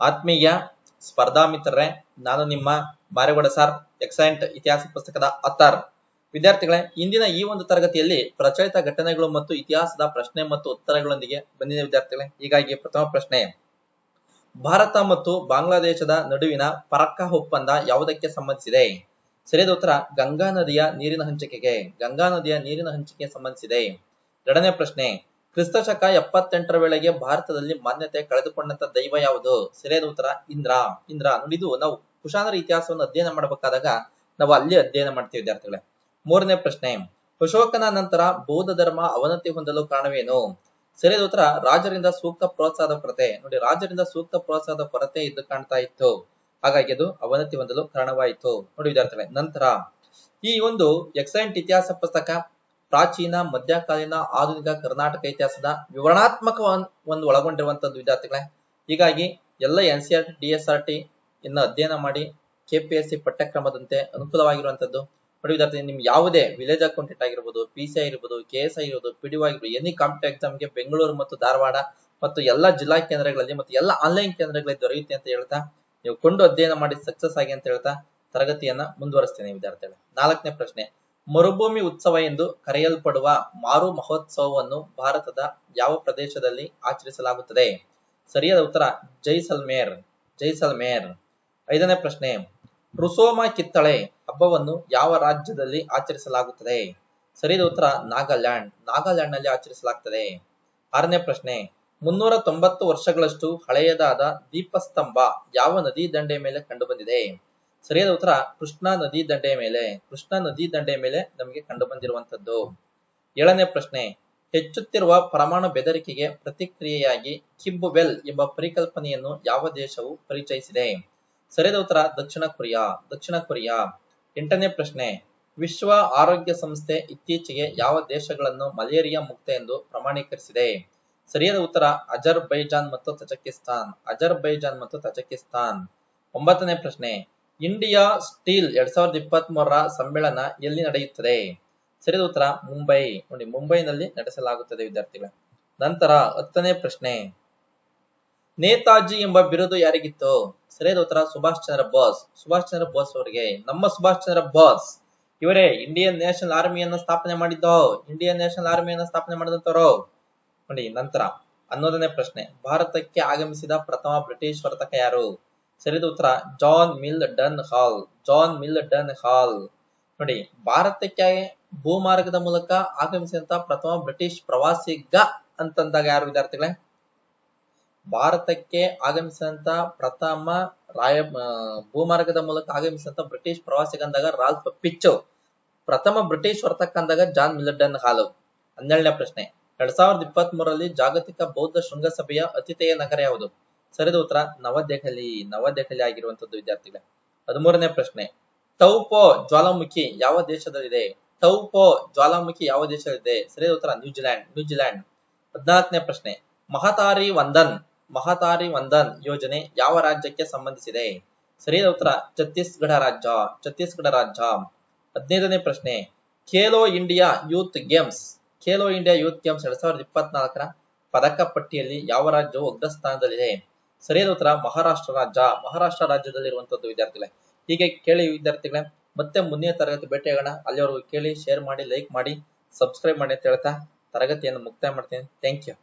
ಆತ್ಮೀಯ ಸ್ಪರ್ಧಾ ಮಿತ್ರರೇ ನಾನು ನಿಮ್ಮ ಮಾರೇಗೌಡ ಸರ್ ಎಕ್ಸಲೆಂಟ್ ಇತಿಹಾಸ ಪುಸ್ತಕದ ಅತ್ತಾರ್ ವಿದ್ಯಾರ್ಥಿಗಳೇ, ಇಂದಿನ ಈ ಒಂದು ತರಗತಿಯಲ್ಲಿ ಪ್ರಚಲಿತ ಘಟನೆಗಳು ಮತ್ತು ಇತಿಹಾಸದ ಪ್ರಶ್ನೆ ಮತ್ತು ಉತ್ತರಗಳೊಂದಿಗೆ ಬಂದಿದೆ ವಿದ್ಯಾರ್ಥಿಗಳೇ. ಹೀಗಾಗಿ ಪ್ರಥಮ ಪ್ರಶ್ನೆ. ಭಾರತ ಮತ್ತು ಬಾಂಗ್ಲಾದೇಶದ ನಡುವಿನ ಪರಕ್ಕ ಒಪ್ಪಂದ ಯಾವುದಕ್ಕೆ ಸಂಬಂಧಿಸಿದೆ? ಸರಿಯಾದ ಉತ್ತರ, ಗಂಗಾ ನದಿಯ ನೀರಿನ ಹಂಚಿಕೆಗೆ. ಗಂಗಾ ನದಿಯ ನೀರಿನ ಹಂಚಿಕೆಗೆ ಸಂಬಂಧಿಸಿದೆ. ಎರಡನೇ ಪ್ರಶ್ನೆ. ಕ್ರಿಸ್ತಶಕ ಎಪ್ಪತ್ತೆಂಟರ ವೇಳೆಗೆ ಭಾರತದಲ್ಲಿ ಮಾನ್ಯತೆ ಕಳೆದುಕೊಂಡಂತ ದೈವ ಯಾವುದು? ಸರಿಯಾದ ಉತ್ತರ, ಇಂದ್ರ. ಇಂದ್ರ ನುಡಿದು ನಾವು ಕುಶಾನರ ಇತಿಹಾಸವನ್ನು ಅಧ್ಯಯನ ಮಾಡಬೇಕಾದಾಗ ನಾವು ಅಲ್ಲಿ ಅಧ್ಯಯನ ಮಾಡ್ತೀವಿ, ವಿದ್ಯಾರ್ಥಿಗಳೇ. ಮೂರನೇ ಪ್ರಶ್ನೆ ಅಶೋಕನ ನಂತರ ಬೌದ್ಧ ಧರ್ಮ ಅವನತಿ ಹೊಂದಲು ಕಾರಣವೇನು? ಸರಿಯಾದ ಉತ್ತರ, ರಾಜರಿಂದ ಸೂಕ್ತ ಪ್ರೋತ್ಸಾಹದ ಕೊರತೆ. ನೋಡಿ, ರಾಜರಿಂದ ಸೂಕ್ತ ಪ್ರೋತ್ಸಾಹದ ಕೊರತೆ ಇದ್ದು ಕಾಣ್ತಾ ಇತ್ತು. ಹಾಗಾಗಿ ಅದು ಅವನತಿ ಹೊಂದಲು ಕಾರಣವಾಯಿತು. ನೋಡಿ ವಿದ್ಯಾರ್ಥಿಗಳೇ, ನಂತರ ಈ ಒಂದು ಎಕ್ಸಲೆಂಟ್ ಇತಿಹಾಸ ಪುಸ್ತಕ ಪ್ರಾಚೀನ, ಮಧ್ಯಕಾಲೀನ, ಆಧುನಿಕ ಕರ್ನಾಟಕ ಇತಿಹಾಸದ ವಿವರಣಾತ್ಮಕ ಒಂದು ಒಳಗೊಂಡಿರುವಂತದ್ದು ವಿದ್ಯಾರ್ಥಿಗಳೇ, ಹೀಗಾಗಿ ಎಲ್ಲ N C R T, D S R T ಇನ್ನು ಅಧ್ಯಯನ ಮಾಡಿ ಕೆ ಪಿ ಎಸ್ ಸಿ ಪಠ್ಯಕ್ರಮದಂತೆ ಅನುಕೂಲವಾಗಿರುವಂತದ್ದು. ನೋಡಿ ವಿದ್ಯಾರ್ಥಿ ನಿಮ್ಗೆ ಯಾವುದೇ ವಿಲೇಜ್ ಅಕೌಂಟೆಂಟ್ ಆಗಿರ್ಬೋದು, ಪಿ ಸಿ ಇರ್ಬೋದು ಕೆ ಎಸ್ ಆಗಿರ್ಬೋದು, ಪಿ ಡಿ ಆಗಿರ್ಬೋದು ಎನಿ ಕಾಂಪಿಟೇಟಿವ್ ಎಕ್ಸಾಮ್ಗೆ ಬೆಂಗಳೂರು ಮತ್ತು ಧಾರವಾಡ ಮತ್ತು ಎಲ್ಲ ಜಿಲ್ಲಾ ಕೇಂದ್ರಗಳಲ್ಲಿ ಮತ್ತು ಎಲ್ಲ ಆನ್ಲೈನ್ ಕೇಂದ್ರಗಳಲ್ಲಿ ದೊರೆಯುತ್ತೆ ಅಂತ ಹೇಳ್ತಾ, ನೀವು ಕೊಂಡು ಅಧ್ಯಯನ ಮಾಡಿ ಸಕ್ಸಸ್ ಆಗಿ ಅಂತ ಹೇಳ್ತಾ ತರಗತಿಯನ್ನ ಮುಂದುವರಿಸ್ತೇನೆ ವಿದ್ಯಾರ್ಥಿಗಳು. ನಾಲ್ಕನೇ ಪ್ರಶ್ನೆ ಮರುಭೂಮಿ ಉತ್ಸವ ಎಂದು ಕರೆಯಲ್ಪಡುವ ಮಾರು ಮಹೋತ್ಸವವನ್ನು ಭಾರತದ ಯಾವ ಪ್ರದೇಶದಲ್ಲಿ ಆಚರಿಸಲಾಗುತ್ತದೆ? ಸರಿಯಾದ ಉತ್ತರ, ಜೈಸಲ್ಮೇರ್ ಜೈಸಲ್ಮೇರ್. ಐದನೇ ಪ್ರಶ್ನೆ, ರುಸೋಮ ಕಿತ್ತಳೆ ಹಬ್ಬವನ್ನು ಯಾವ ರಾಜ್ಯದಲ್ಲಿ ಆಚರಿಸಲಾಗುತ್ತದೆ? ಸರಿಯಾದ ಉತ್ತರ, ನಾಗಾಲ್ಯಾಂಡ್. ನಾಗಾಲ್ಯಾಂಡ್ನಲ್ಲಿ ಆಚರಿಸಲಾಗುತ್ತದೆ ಆರನೇ ಪ್ರಶ್ನೆ, ಮುನ್ನೂರ ತೊಂಬತ್ತು ವರ್ಷಗಳಷ್ಟು ಹಳೆಯದಾದ ದೀಪಸ್ತಂಭ ಯಾವ ನದಿ ದಂಡೆಯ ಮೇಲೆ ಕಂಡುಬಂದಿದೆ? ಸರಿಯಾದ ಉತ್ತರ, ಕೃಷ್ಣಾ ನದಿ ದಂಡೆಯ ಮೇಲೆ. ಕೃಷ್ಣಾ ನದಿ ದಂಡೆಯ ಮೇಲೆ ನಮಗೆ ಕಂಡು ಬಂದಿರುವಂತದ್ದು ಏಳನೇ ಪ್ರಶ್ನೆ, ಹೆಚ್ಚುತ್ತಿರುವ ಪರಮಾಣು ಬೆದರಿಕೆಗೆ ಪ್ರತಿಕ್ರಿಯೆಯಾಗಿ ಕಿಬ್ಬುವೆಲ್ ಎಂಬ ಪರಿಕಲ್ಪನೆಯನ್ನು ಯಾವ ದೇಶವು ಪರಿಚಯಿಸಿದೆ? ಸರಿಯಾದ ಉತ್ತರ, ದಕ್ಷಿಣ ಕೊರಿಯಾ ದಕ್ಷಿಣ ಕೊರಿಯಾ. ಎಂಟನೇ ಪ್ರಶ್ನೆ, ವಿಶ್ವ ಆರೋಗ್ಯ ಸಂಸ್ಥೆ ಇತ್ತೀಚೆಗೆ ಯಾವ ದೇಶಗಳನ್ನು ಮಲೇರಿಯಾ ಮುಕ್ತ ಎಂದು ಪ್ರಮಾಣೀಕರಿಸಿದೆ? ಸರಿಯಾದ ಉತ್ತರ ಅಜರ್ ಬೈಜಾನ್ ಮತ್ತು ತಜಕಿಸ್ತಾನ್. ಅಜರ್ ಬೈಜಾನ್ ಮತ್ತು ತಜಕಿಸ್ತಾನ್. ಒಂಬತ್ತನೇ ಪ್ರಶ್ನೆ ಇಂಡಿಯಾ ಸ್ಟೀಲ್ ಎರಡ್ ಸಾವಿರದ ಇಪ್ಪತ್ತ್ ಮೂರರ ಸಮ್ಮೇಳನ ಎಲ್ಲಿ ನಡೆಯುತ್ತದೆ? ಸರಿಯಾದ ಉತ್ತರ, ಮುಂಬೈ. ನೋಡಿ, ಮುಂಬೈನಲ್ಲಿ ನಡೆಸಲಾಗುತ್ತದೆ, ವಿದ್ಯಾರ್ಥಿಗಳ. ನಂತರ ಹತ್ತನೇ ಪ್ರಶ್ನೆ. ನೇತಾಜಿ ಎಂಬ ಬಿರುದು ಯಾರಿಗಿತ್ತು? ಸರಿಯಾದ ಉತ್ತರ, ಸುಭಾಷ್ ಚಂದ್ರ ಬೋಸ್. ಸುಭಾಷ್ ಚಂದ್ರ ಬೋಸ್ ಅವರಿಗೆ. ನಮ್ಮ ಸುಭಾಷ್ ಚಂದ್ರ ಬೋಸ್. ಇವರೇ ಇಂಡಿಯನ್ ನ್ಯಾಷನಲ್ ಆರ್ಮಿಯನ್ನು ಸ್ಥಾಪನೆ ಮಾಡಿದ್ದೋ? ಇಂಡಿಯನ್ ನ್ಯಾಷನಲ್ ಆರ್ಮಿಯನ್ನು ಸ್ಥಾಪನೆ ಮಾಡಿದಂತವರು? ನೋಡಿ, ನಂತರ ಹನ್ನೊಂದನೇ ಪ್ರಶ್ನೆ. ಭಾರತಕ್ಕೆ ಆಗಮಿಸಿದ ಪ್ರಥಮ ಬ್ರಿಟಿಷ್ ವರ್ತಕ ಯಾರು? ಸರಿಯಾದ ಉತ್ತರ John Mildenhall John Mildenhall ನೋಡಿ, ಭಾರತಕ್ಕೆ ಭೂಮಾರ್ಗದ ಮೂಲಕ ಆಗಮಿಸಿದಂತ ಪ್ರಥಮ ಬ್ರಿಟಿಷ್ ಪ್ರವಾಸಿಗ ಅಂತಂದಾಗ ಯಾರು ವಿದ್ಯಾರ್ಥಿಗಳೇ? ಭಾರತಕ್ಕೆ ಆಗಮಿಸಿದಂತ ಪ್ರಥಮ ರಾಯ ಭೂಮಾರ್ಗದ ಮೂಲಕ ಆಗಮಿಸಿದಂತ ಬ್ರಿಟಿಷ್ ಪ್ರವಾಸಿಗ ಅಂದಾಗ ರಾಲ್ಫ್ ಪಿಚ್ಚು. ಪ್ರಥಮ ಬ್ರಿಟಿಷ್ ವರ್ತಕ ಅಂದಾಗ ಜಾನ್ ಮಿಲ್ಡನ್ ಹಾಲು ಹನ್ನೆರಡನೇ ಪ್ರಶ್ನೆ, ಎರಡ್ ಸಾವಿರದ ಇಪ್ಪತ್ತ್ ಮೂರರಲ್ಲಿ ಜಾಗತಿಕ ಬೌದ್ಧ ಶೃಂಗಸಭೆಯ ಅತಿಥೇಯ ನಗರ ಯಾವುದು? ಸರಿದ ಉತ್ತರ ನವದೆಹಲಿ ನವದೆಹಲಿ ಆಗಿರುವಂತದ್ದು ವಿದ್ಯಾರ್ಥಿಗಳೇ. ಹದಿಮೂರನೇ ಪ್ರಶ್ನೆ. ಟೌಪೋ ಜ್ವಾಲಾಮುಖಿ ಯಾವ ದೇಶದಲ್ಲಿದೆ? ಟೌಪೋ ಜ್ವಾಲಾಮುಖಿ ಯಾವ ದೇಶದಲ್ಲಿದೆ? ಸರಿಯಾದ ಉತ್ತರ ನ್ಯೂಜಿಲ್ಯಾಂಡ್ ನ್ಯೂಜಿಲ್ಯಾಂಡ್ ಹದಿನಾಲ್ಕನೇ ಪ್ರಶ್ನೆ. ಮಹತಾರಿ ವಂದನ್ ಮಹತಾರಿ ವಂದನ್ ಯೋಜನೆ ಯಾವ ರಾಜ್ಯಕ್ಕೆ ಸಂಬಂಧಿಸಿದೆ? ಸರಿಯಾದ ಉತ್ತರ ಛತ್ತೀಸ್ಗಢ ರಾಜ್ಯ ಛತ್ತೀಸ್ಗಢ ರಾಜ್ಯ. ಹದಿನೈದನೇ ಪ್ರಶ್ನೆ. Khelo India youth games, Khelo India youth games ಎರಡ್ ಸಾವಿರದ ಇಪ್ಪತ್ನಾಲ್ಕರ ಪದಕ ಪಟ್ಟಿಯಲ್ಲಿ ಯಾವ ರಾಜ್ಯವು ಅಗ್ರಸ್ಥಾನದಲ್ಲಿದೆ ಸರಿಯಾದ ಉತ್ತರ ಮಹಾರಾಷ್ಟ್ರ ರಾಜ್ಯ. ಮಹಾರಾಷ್ಟ್ರ ರಾಜ್ಯದಲ್ಲಿರುವಂತದ್ದು ವಿದ್ಯಾರ್ಥಿಗಳೇ, ಹೀಗೆ ಕೇಳಿ ವಿದ್ಯಾರ್ಥಿಗಳೇ, ಮತ್ತೆ ಮುಂದಿನ ತರಗತಿ ಭೇಟಿಯಾಗೋಣ. ಅಲ್ಲಿವರೆಗೂ ಕೇಳಿ ಶೇರ್ ಮಾಡಿ ಲೈಕ್ ಮಾಡಿ ಸಬ್ಸ್ಕ್ರೈಬ್ ಮಾಡಿ ಅಂತ ಹೇಳ್ತಾ ತರಗತಿಯನ್ನು ಮುಕ್ತಾಯ ಮಾಡ್ತೀನಿ. Thank you